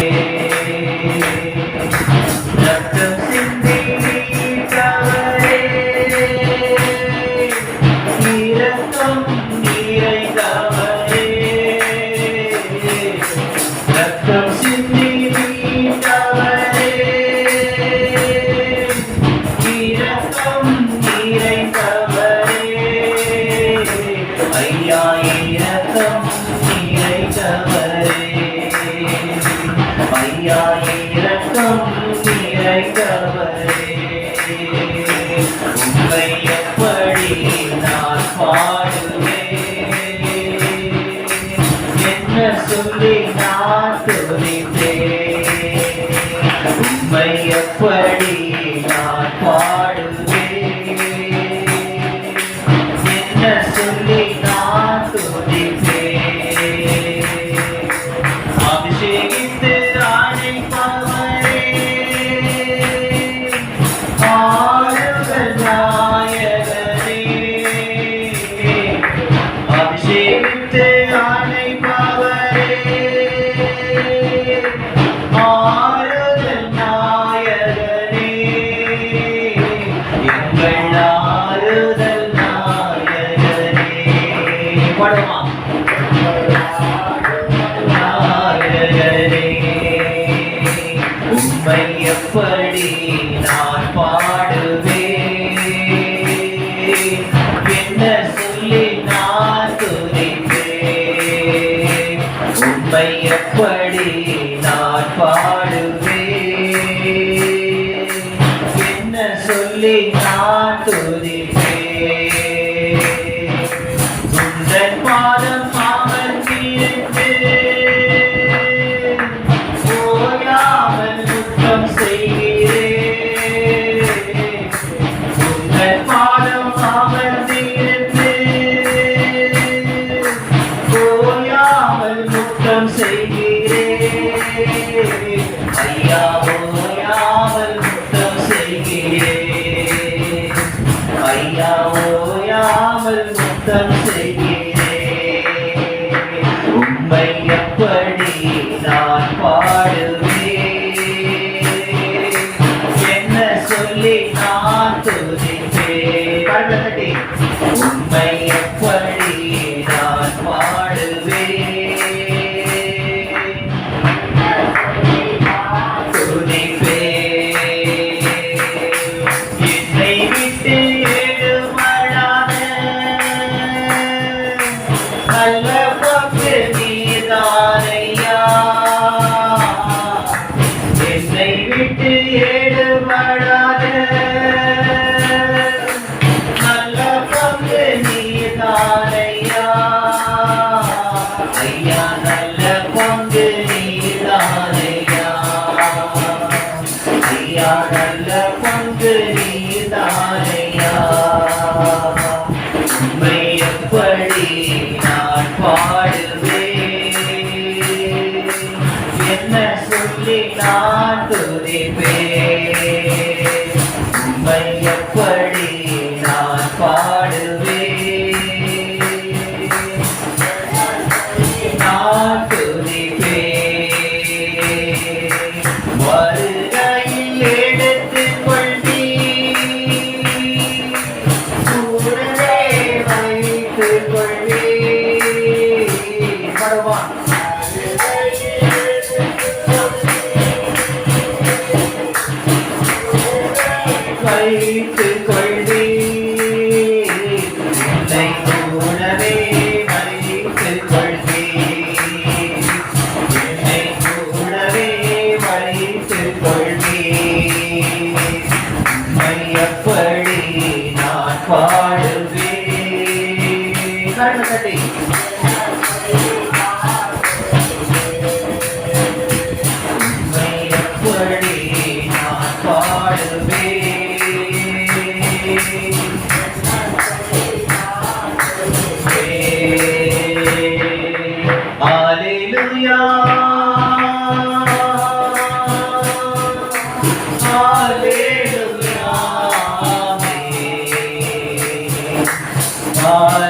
Thank you. நான் பாடுவேன். என்ன சொல்லி நான் துணிந்தேன்? உண்மை எப்படி நான் பாடுவேன்? பாடுவேன் என்ன சொல்லி நான் துதிப்பேன் ஐயாவோ யாவர் முத்தம் செய்கிறேன் ஐயாவோ யாவர் முத்தம் செய்கிறேன் உண்மை எப்படி நான் பாடுவேன். என்ன சொல்லி விட்டு ஏடு மழாத நல்ல பங்கு நீ தானையா ஐயா நல்ல நான் துதிப்பேன் வாழ்வே கரண்ட் தட்டி Hallelujah. Hallelujah. God.